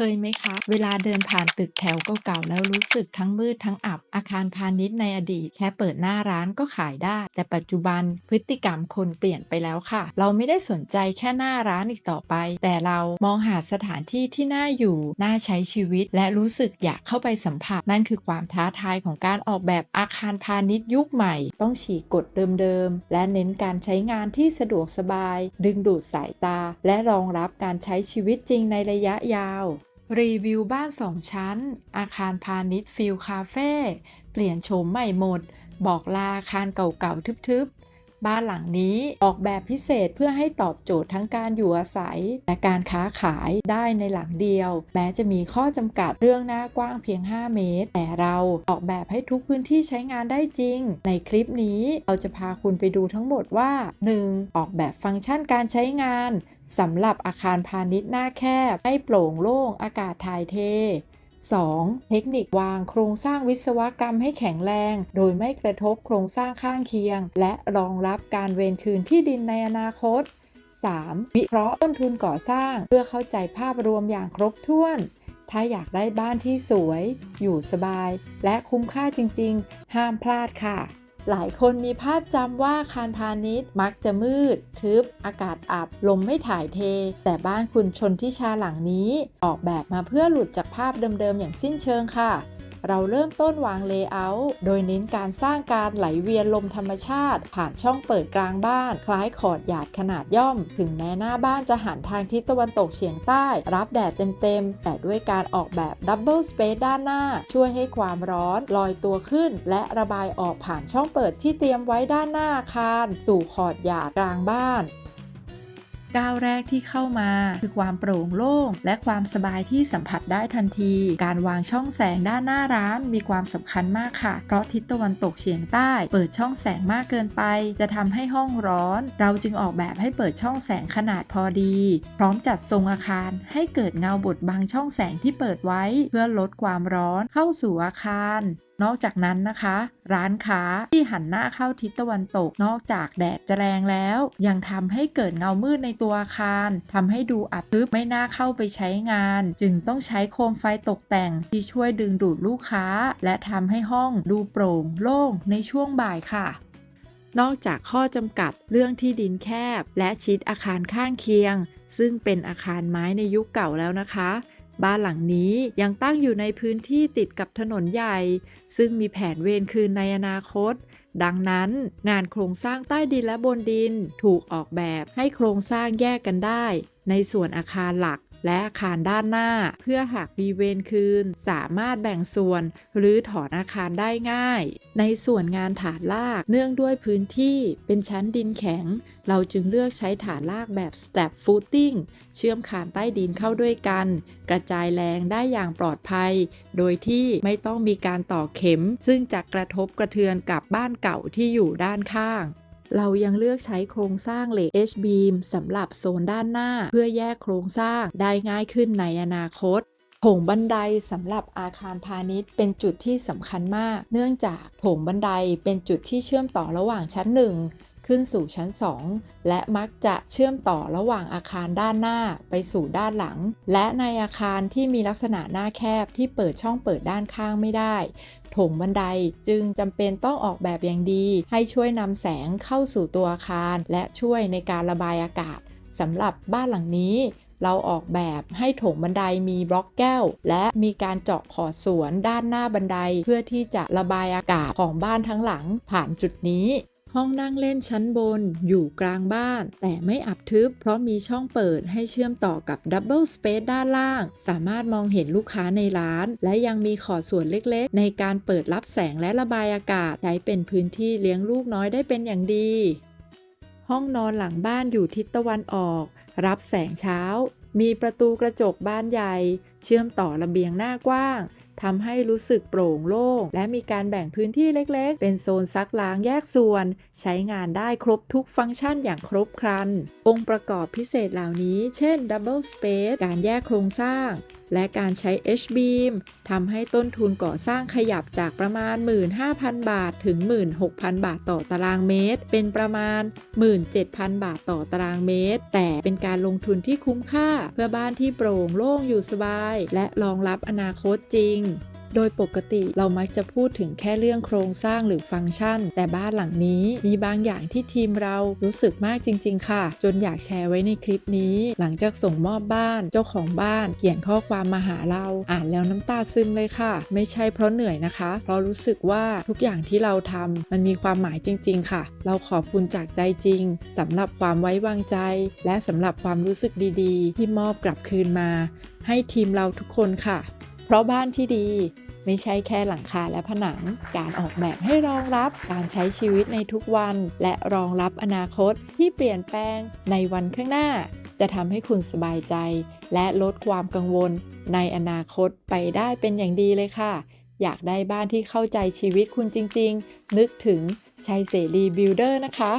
เคยไหมคะ เวลาเดินผ่านตึกแถวเก่าๆแล้วรู้สึกทั้งมืดทั้งอับ อาคารพาณิชย์ในอดีต แค่เปิดหน้าร้านก็ขายได้ แต่ปัจจุบันพฤติกรรมคนเปลี่ยนไปแล้วค่ะ เราไม่ได้สนใจแค่หน้าร้านอีกต่อไป แต่เรามองหาสถานที่ที่น่าอยู่ น่าใช้ชีวิต และรู้สึกอยากเข้าไปสัมผัส นั่นคือความท้าทายของการออกแบบอาคารพาณิชย์ยุคใหม่ ต้องฉีกกฎเดิมๆ และเน้นการใช้งานที่สะดวกสบาย ดึงดูดสายตา และรองรับการใช้ชีวิตจริงในระยะยาว รีวิวบ้านสองชั้น อาคารพาณิชย์ฟิลคาเฟ่ เปลี่ยนโฉมใหม่หมด บอกลาอาคารเก่าๆทึบๆ บ้านหลังนี้ออกแบบพิเศษเพื่อให้ตอบโจทย์ทั้งการอยู่อาศัย และการค้าขายได้ในหลังเดียว แม้จะมีข้อจำกัดเรื่องหน้ากว้างเพียง 5 เมตร แต่เราออกแบบให้ทุกพื้นที่ใช้งานได้จริง ในคลิปนี้เราจะพาคุณไปดูทั้งหมดว่า 1. ออกแบบฟังก์ชันการใช้งานสำหรับอาคารพาณิชย์หน้าแคบ ให้โปร่งโล่งอากาศถ่ายเท 2. เทคนิควางโครงสร้างวิศวกรรมให้แข็งแรง โดยไม่กระทบโครงสร้างข้างเคียง และรองรับการเวนคืนที่ดินในอนาคต 3. วิเคราะห์ต้นทุนก่อสร้าง เพื่อเข้าใจภาพรวมอย่างครบถ้วน ถ้าอยากได้บ้านที่สวย อยู่สบาย และคุ้มค่าจริง ๆ ห้ามพลาดค่ะ หลายคนมีภาพจำว่าคารพาณิชย์มักจะมืด ทึบ อากาศอับ ลมไม่ถ่ายเท แต่บ้านคุณชนทิชาหลังนี้ ออกแบบมาเพื่อหลุดจากภาพเดิมๆอย่างสิ้นเชิงค่ะ เราเริ่มต้นวางเลเยอร์โดยเน้นการสร้างการไหลเวียนลมธรรมชาติ ผ่านช่องเปิดกลางบ้าน คล้ายขอดหยาดขนาดย่อม ถึงแม้หน้าบ้านจะหันทางทิศตะวันตกเฉียงใต้ รับแดดเต็มๆ แต่ด้วยการออกแบบดับเบิลสเปซด้านหน้า ช่วยให้ความร้อนลอยตัวขึ้น และระบายออกผ่านช่องเปิดที่เตรียมไว้ด้านหน้าอาคาร สู่ขอดหยาดกลางบ้าน ก้าวแรกที่เข้ามา คือความโปร่งโล่ง และความสบายที่สัมผัสได้ทันที การวางช่องแสงด้านหน้าร้านมีความสำคัญมากค่ะ เพราะทิศตะวันตกเฉียงใต้ เปิดช่องแสงมากเกินไป จะทำให้ห้องร้อน เราจึงออกแบบให้เปิดช่องแสงขนาดพอดี พร้อมจัดทรงอาคารให้เกิดเงาบดบังช่องแสงที่เปิดไว้ เพื่อลดความร้อนเข้าสู่อาคาร นอกจากนั้นนะคะ ร้านค้าที่หันหน้าเข้าทิศตะวันตกนอกจากแดดจะแรงแล้ว ยังทำให้เกิดเงามืดในตัวอาคารทำให้ดูอับทึบไม่น่าเข้าไปใช้งาน จึงต้องใช้โคมไฟตกแต่งที่ช่วยดึงดูดลูกค้า และทำให้ห้องดูโปร่งโล่งในช่วงบ่ายค่ะนอกจากข้อจำกัดเรื่องที่ดินแคบ และชิดอาคารข้างเคียง ซึ่งเป็นอาคารไม้ในยุคเก่าแล้วนะคะ บ้านหลังนี้ยังตั้งอยู่ในพื้นที่ติดกับถนนใหญ่ ซึ่งมีแผนเวรคืนในอนาคต ดังนั้นงานโครงสร้างใต้ดินและบนดินถูกออกแบบให้โครงสร้างแยกกันได้ ในส่วนอาคารหลัก และอาคารด้านหน้า เพื่อหากมีเวรคืน สามารถแบ่งส่วนหรือถอนอาคารได้ง่าย ในส่วนงานฐานลากเนื่องด้วยพื้นที่เป็นชั้นดินแข็ง เราจึงเลือกใช้ฐานลากแบบ step footing เชื่อมคานใต้ดินเข้าด้วยกัน กระจายแรงได้อย่างปลอดภัย โดยที่ไม่ต้องมีการต่อเข็ม ซึ่งจะกระทบกระเทือนกับบ้านเก่าที่อยู่ด้านข้าง เรายังเลือกใช้โครงสร้างเหล็ก H-beam สำหรับโซนด้านหน้า เพื่อแยกโครงสร้างได้ง่ายขึ้นในอนาคตโถงบันไดสำหรับอาคารพาณิชย์ เป็นจุดที่สำคัญมาก เนื่องจากโถงบันไดเป็นจุดที่เชื่อมต่อระหว่างชั้น1 ขึ้นสู่ชั้น 2 และมักจะเชื่อมต่อระหว่างอาคารด้านหน้าไปสู่ด้านหลัง และในอาคารที่มีลักษณะหน้าแคบที่เปิดช่องเปิดด้านข้างไม่ได้โถงบันไดจึงจำเป็นต้องออกแบบอย่างดี ให้ช่วยนำแสงเข้าสู่ตัวอาคาร และช่วยในการระบายอากาศสำหรับบ้านหลังนี้เราออกแบบให้โถงบันไดมีบล็อกแก้ว และมีการเจาะขอดสวนด้านหน้าบันไดเพื่อที่จะระบายอากาศของบ้านทั้งหลังผ่านจุดนี้ ห้องนั่งเล่นชั้นบนอยู่กลางบ้าน แต่ไม่อับทึบ เพราะมีช่องเปิดให้เชื่อมต่อกับดับเบิลสเปซด้านล่าง สามารถมองเห็นลูกค้าในร้าน และยังมีขอดส่วนเล็กๆ ในการเปิดรับแสงและระบายอากาศใช้เป็นพื้นที่เลี้ยงลูกน้อยได้เป็นอย่างดี ห้องนอนหลังบ้านอยู่ทิศตะวันออก รับแสงเช้า มีประตูกระจกบานใหญ่ เชื่อมต่อระเบียงหน้ากว้าง ทำให้รู้สึกโปร่งโล่ง และมีการแบ่งพื้นที่เล็กๆ เป็นโซนซักล้างแยกส่วน ใช้งานได้ครบทุกฟังก์ชันอย่างครบครัน องค์ประกอบพิเศษเหล่านี้ เช่น Double Space การแยกโครงสร้าง และการใช้ H-beam ทำให้ต้นทุนก่อสร้างขยับจากประมาณ 15,000 บาทถึง 16,000 บาทต่อตารางเมตร เป็นประมาณ 17,000 บาทต่อตารางเมตร แต่เป็นการลงทุนที่คุ้มค่า เพื่อบ้านที่โปร่งโล่งอยู่สบาย และรองรับอนาคตจริง โดยปกติเรามักจะพูดถึงแค่เรื่องโครงสร้างหรือฟังก์ชัน แต่บ้านหลังนี้มีบางอย่างที่ทีมเรารู้สึกมากจริง ๆ ค่ะ จนอยากแชร์ไว้ในคลิปนี้ หลังจากส่งมอบบ้านเจ้าของบ้าน เขียนข้อความมาหาเราอ่านแล้วน้ำตาซึมเลยค่ะ ไม่ใช่เพราะเหนื่อยนะคะ เพราะรู้สึกว่าทุกอย่างที่เราทำมันมีความหมายจริง ๆ ค่ะ เราขอบคุณจากใจจริงสำหรับความไว้วางใจ และสำหรับความรู้สึกดี ๆ ที่มอบกลับคืนมา ให้ทีมเราทุกคนค่ะ เพราะบ้านที่ดีไม่ใช่แค่หลังคาและผนัง การออกแบบให้รองรับการใช้ชีวิตในทุกวัน และรองรับอนาคตที่เปลี่ยนแปลงในวันข้างหน้า จะทำให้คุณสบายใจ และลดความกังวล ในอนาคตไปได้เป็นอย่างดีเลยค่ะ อยากได้บ้านที่เข้าใจชีวิตคุณจริง ๆ นึกถึงชัยเสรีบิลเดอร์นะคะ